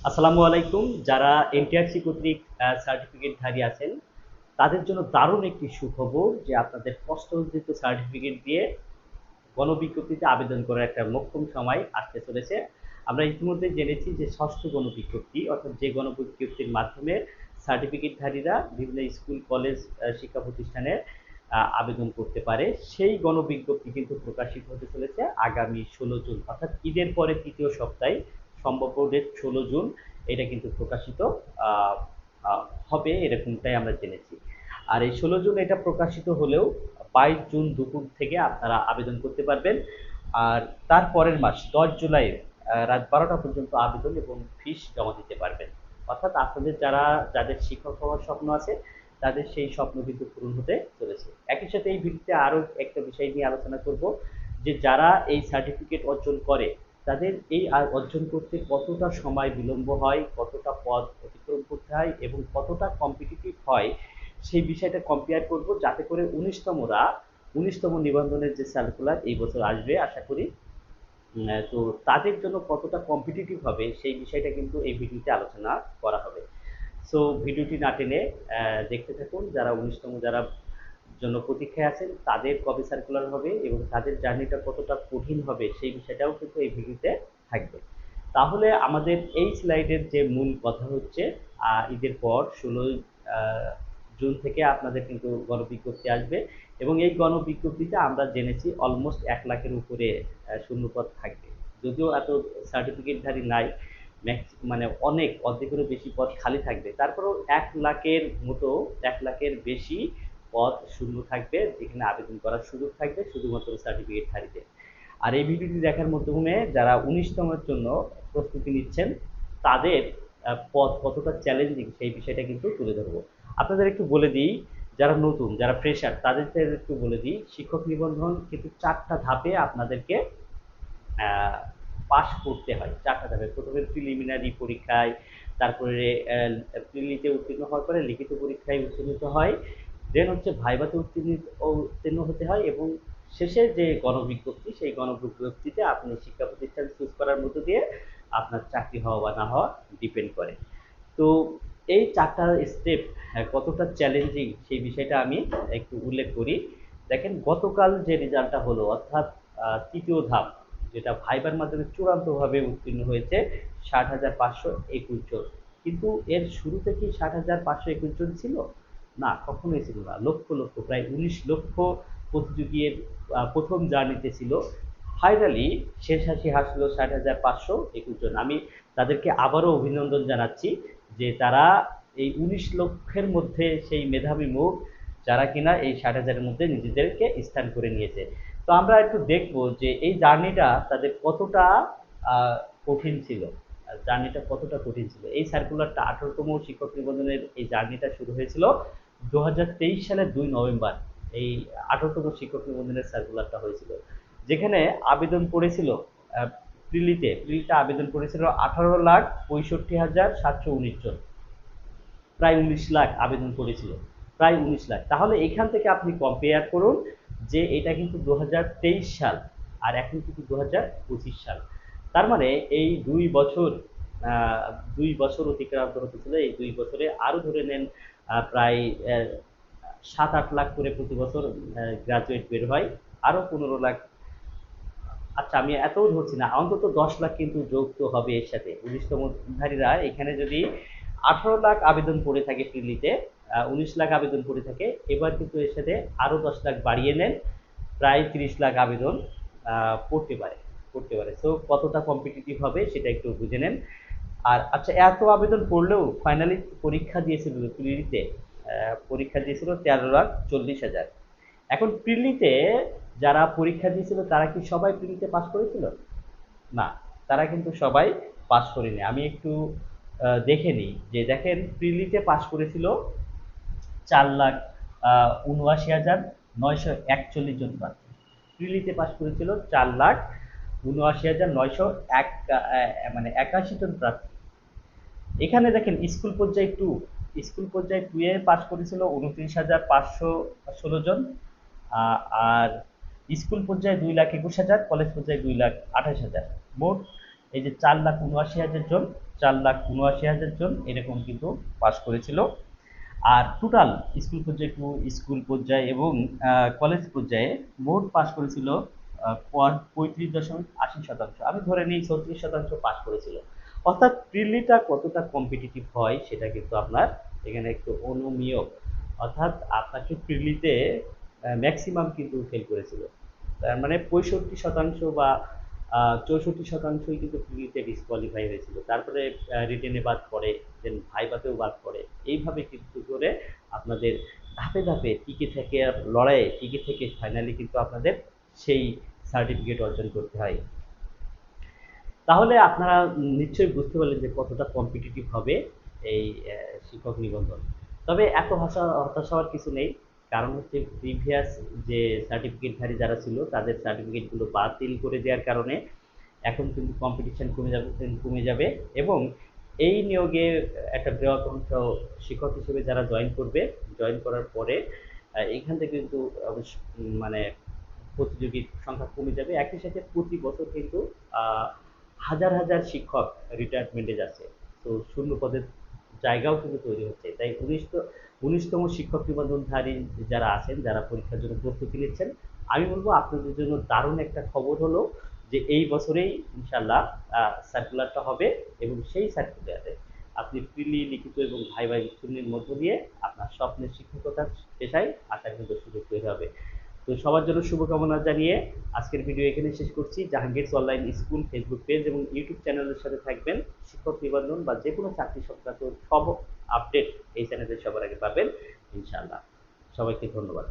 আসসালামু আলাইকুম। যারা এনটিআরসি কর্তৃক সার্টিফিকেটধারী আছেন তাদের জন্য দারুণ একটি সুখবর যে আপনাদের কষ্টঅর্জিত সার্টিফিকেট দিয়ে গণবিজ্ঞপ্তিতে আবেদন করার একটা মোক্ষম সময় আসতে চলেছে। আমরা ইতিমধ্যে জেনেছি যে ষষ্ঠ গণবিজ্ঞপ্তি অর্থাৎ যে গণবিজ্ঞপ্তির মাধ্যমে সার্টিফিকেটধারীরা বিভিন্ন স্কুল কলেজ শিক্ষা প্রতিষ্ঠানে আহ, আবেদন করতে পারে। সেই গণবিজ্ঞপ্তি কিন্তু প্রকাশিত হতে চলেছে আগামী ষোলো জুন অর্থাৎ ঈদের পরে তৃতীয় সপ্তাহে। সম্ভাব্য ডেট ষোলো জুন, এটা কিন্তু প্রকাশিত হবে এরকমটাই আমরা জেনেছি। আর এই ষোলো জুন এটা প্রকাশিত হলেও বাইশ জুন দুপুর থেকে আপনারা আবেদন করতে পারবেন। আর তার পরের মাস, দশ জুলাই রাত বারোটা পর্যন্ত আবেদন এবং ফিস জমা দিতে পারবেন। অর্থাৎ আপনাদের যারা, যাদের শিক্ষক হওয়ার স্বপ্ন আছে, তাদের সেই স্বপ্ন কিন্তু পূরণ হতে চলেছে। একই সাথে এই ভিডিওতে আরও একটা বিষয় নিয়ে আলোচনা করব, যে যারা এই সার্টিফিকেট অর্জন করে তাদের এই আর- অর্জন করতে কতটা সময় বিলম্ব হয়, কতটা পথ অতিক্রম করতে হয় এবং কতটা কম্পিটিটিভ হয়, সেই বিষয়টা কম্পেয়ার করব। যাতে করে উনিশতমরা, উনিশতম নিবন্ধনের যে সার্কুলার এই বছর আসবে, আশা করি তো তাদের জন্য কতটা কম্পিটিটিভ হবে, সেই বিষয়টা কিন্তু এই ভিডিওতে আলোচনা করা হবে। সো ভিডিওটি না টেনে দেখতে থাকুন, যারা উনিশতম, যারা জন্য প্রতীক্ষায় আছেন, তাদের কবে সার্কুলার হবে এবং তাদের জার্নিটা কতটা কঠিন হবে সেই বিষয়টাও কিন্তু এই ভিডিওতে থাকবে। তাহলে আমাদের এই স্লাইডের যে মূল কথা হচ্ছে ঈদের পর ষোলোই জুন থেকে আপনাদের কিন্তু গণবিজ্ঞপ্তি আসবে এবং এই গণবিজ্ঞপ্তিতে আমরা জেনেছি অলমোস্ট এক লাখের উপরে শূন্যপদ থাকবে। যদিও এত সার্টিফিকেটধারী নাই ম্যাক্স মানে অনেক, অর্ধেকেরও বেশি পদ খালি থাকবে। তারপরেও এক লাখের মতো, এক লাখের বেশি পদ শূন্য থাকবে, যেখানে আবেদন করার সুযোগ থাকবে, শুধুমাত্র সার্টিফিকেটধারীদের আর এই ভিডিওটি দেখার মাধ্যমে যারা উনিশতমের জন্য প্রস্তুতি নিচ্ছেন, তাদের পথ কতটা চ্যালেঞ্জিং সেই বিষয়টা কিন্তু তুলে ধরবো। আপনাদের একটু বলে দিই, যারা নতুন, যারা ফ্রেশার তাদের একটু বলে দিই, শিক্ষক নিবন্ধন কিন্তু চারটা ধাপে আপনাদেরকে পাশ করতে হয়। চারটা ধাপে। প্রথমে প্রিলিমিনারি পরীক্ষায়, তারপরে প্রিলিতে উত্তীর্ণ হওয়ার পরে লিখিত পরীক্ষায় উত্তীর্ণ হয়। দেন হচ্ছে ভাইভাতে উত্তীর্ণ উত্তীর্ণ হতে হয় এবং শেষে যে গণবিজ্ঞপ্তি, সেই গণবিজ্ঞপ্তিতে আপনি শিক্ষা প্রতিষ্ঠান চুজ করার মধ্য দিয়ে আপনার চাকরি হওয়া বা না হওয়া ডিপেন্ড করে। তো এই চারটা স্টেপ কতটা চ্যালেঞ্জিং সেই বিষয়টা আমি একটু উল্লেখ করি। দেখেন, গতকাল যে রেজাল্টটা হলো, অর্থাৎ তৃতীয় ধাপ, যেটা ভাইবার মাধ্যমে চূড়ান্তভাবে উত্তীর্ণ হয়েছে ষাট হাজার পাঁচশো একুশ জন। কিন্তু এর শুরুতে কি ষাট হাজার পাঁচশো একুশ জন ছিল। না, কখনোই ছিল না। লক্ষ লক্ষ, প্রায় উনিশ লক্ষ প্রতিযোগীর প্রথম জার্নিতে ছিল। ফাইনালি শেষ হাসি হাসলো ষাট হাজার পাঁচশো একুশ জন। আমি তাদেরকে আবারও অভিনন্দন জানাচ্ছি যে তারা এই উনিশ লক্ষের মধ্যে সেই মেধাবী মুখ, যারা কিনা এই ষাট হাজারের মধ্যে নিজেদেরকে স্থান করে নিয়েছে। তো আমরা একটু দেখব যে এই জার্নিটা তাদের কতটা কঠিন ছিল। জার্নিটা কতটা কঠিন ছিল? এই সার্কুলারটা আঠারোতম শিক্ষক নিবন্ধনের এই জার্নিটা শুরু হয়েছিল দু সালের দুই নভেম্বর, এই আঠারোতম শিক্ষক নিবন্ধনের সার্কুলারটা হয়েছিল। যেখানে আবেদন করেছিল প্রিলিতে প্রিলিতে আবেদন করেছিল আঠারো লাখ পঁয়ষট্টি হাজার সাতশো উনিশ জন। প্রায় উনিশ লাখ আবেদন করেছিল, প্রায় উনিশ লাখ। তাহলে এখান থেকে আপনি কম্পেয়ার করুন যে এটা কিন্তু দু হাজার তেইশ সাল আর এখন কিন্তু দু হাজার পঁচিশ সাল। তার মানে এই দুই বছর দুই বছর অতিক্রান্ত হতে ছিল এই দুই বছরে আরও ধরে নেন প্রায় সাত আট লাখ করে প্রতি বছর গ্রাজুয়েট বের হয়। আরও পনেরো লাখ। আচ্ছা আমি এতও ধরছি না। অন্তত দশ লাখ কিন্তু যুক্ত হবে এর সাথে। উনিশতমধারীরা এখানে যদি আঠারো লাখ আবেদন পড়ে থাকে প্রিলিতে উনিশ লাখ আবেদন পড়ে থাকে, এবার কিন্তু এর সাথে আরও দশ লাখ বাড়িয়ে নেন। প্রায় তিরিশ লাখ আবেদন পড়তে পারে। পড়তে পারে। সো কতটা কম্পিটিটিভ হবে সেটা একটু বুঝে নেন। আর আচ্ছা এত আবেদন পড়লেও ফাইনালি পরীক্ষা দিয়েছিল প্রিলিতে পরীক্ষা দিয়েছিল তেরো লাখ চল্লিশ হাজার। এখন প্রিলিতে যারা পরীক্ষা দিয়েছিল, তারা কি সবাই প্রিলিতে পাস করেছিল? না, তারা কিন্তু সবাই পাস করেনি। আমি একটু দেখে নিই যে দেখেন প্রিলিতে পাস করেছিল চার লাখ উনআশি হাজার নয়শো একচল্লিশ জন প্রার্থী। প্রিলিতে পাস করেছিল চার লাখ উনআশি হাজার নয়শো এক মানে একাশি জন প্রার্থী। এখানে দেখেন, স্কুল পর্যায়ে টু স্কুল পর্যায়ে টু এ পাশ করেছিল উনত্রিশ হাজার পাঁচশো ষোলো জন আর স্কুল পর্যায়ে দুই লাখ একুশ হাজার, কলেজ পর্যায়ে দুই লাখ আঠাশ হাজার। মোট এই যে চার লাখ উনআশি হাজার জন, চার লাখ উনআশি হাজার জন এরকম কিন্তু পাস করেছিল। আর টোটাল স্কুল পর্যায়ে টু স্কুল পর্যায়ে এবং কলেজ পর্যায়ে মোট পাস করেছিল পঁয়ত্রিশ দশমিক আশি শতাংশ। আমি ধরে নিই ছত্রিশ শতাংশ পাস করেছিল। অর্থাৎ প্রিলিটা কতটা কম্পিটিটিভ হয় সেটা কিন্তু আপনার এখানে একটু অনুমিয় অর্থাৎ আপনাকে প্রিলিতে ম্যাক্সিমাম কিন্তু ফেল করেছিল। তার মানে পঁয়ষট্টি শতাংশ বা চৌষট্টি শতাংশই কিন্তু প্রিলিতে ডিসকোয়ালিফাই হয়েছিল। তারপরে রিটেনে বাদ পড়ে দেন ভাইভাতেও বাদ পড়ে। এইভাবে কিন্তু করে আপনাদের ধাপে ধাপে টিকে থেকে লড়াইয়ে, টিকে থেকে ফাইনালি কিন্তু আপনাদের সেই সার্টিফিকেট অর্জন করতে হয়। তাহলে আপনারা নিশ্চয়ই বুঝতে পারলেন যে কতটা কম্পিটিটিভ হবে এই শিক্ষক নিবন্ধন। তবে এত হতাশা, হতাশ হওয়ার কিছু নেই। কারণ হচ্ছে প্রিভিয়াস যে সার্টিফিকেটধারী যারা ছিল, তাদের সার্টিফিকেটগুলো বাতিল করে দেওয়ার কারণে এখন কিন্তু কম্পিটিশন কমে যাবে কমে যাবে এবং এই নিয়োগে একটা বৃহৎ অংশ শিক্ষক হিসেবে যারা জয়েন করবে জয়েন করার পরে, এখান থেকে কিন্তু মানে প্রতিযোগীর সংখ্যা কমে যাবে। একই সাথে প্রতি বছর কিন্তু হাজার হাজার শিক্ষক রিটায়ারমেন্টে যাচ্ছে। তো শূন্য পদের জায়গাও কিন্তু তৈরি হচ্ছে। তাই উনিশ উনিশতম শিক্ষক নিবন্ধনধারী যারা আছেন, যারা পরীক্ষার জন্য প্রস্তুতি নিচ্ছেন, আমি বলব আপনাদের জন্য দারুণ একটা খবর হলো যে এই বছরেই ইনশাল্লাহ সার্কুলারটা হবে এবং সেই সার্কুলারে আপনি প্রিলি, লিখিত এবং ভাই ভাই উত্তীর্ণের মধ্য দিয়ে আপনার স্বপ্নের শিক্ষকতার পেশায় আসার কিন্তু সুযোগ তৈরি হবে। তো সবার জন্য শুভকামনা জানিয়ে আজকের ভিডিও এখানে শেষ করছি। Jahangir online school Facebook page এবং ইউটিউব চ্যানেলের সাথে থাকবেন। শিক্ষক নিবন্ধন বা যে কোনো চাকরি সংক্রান্ত সব আপডেট এই চ্যানেলে সবার আগে পাবেন, ইনশাআল্লাহ। সবাইকে ধন্যবাদ।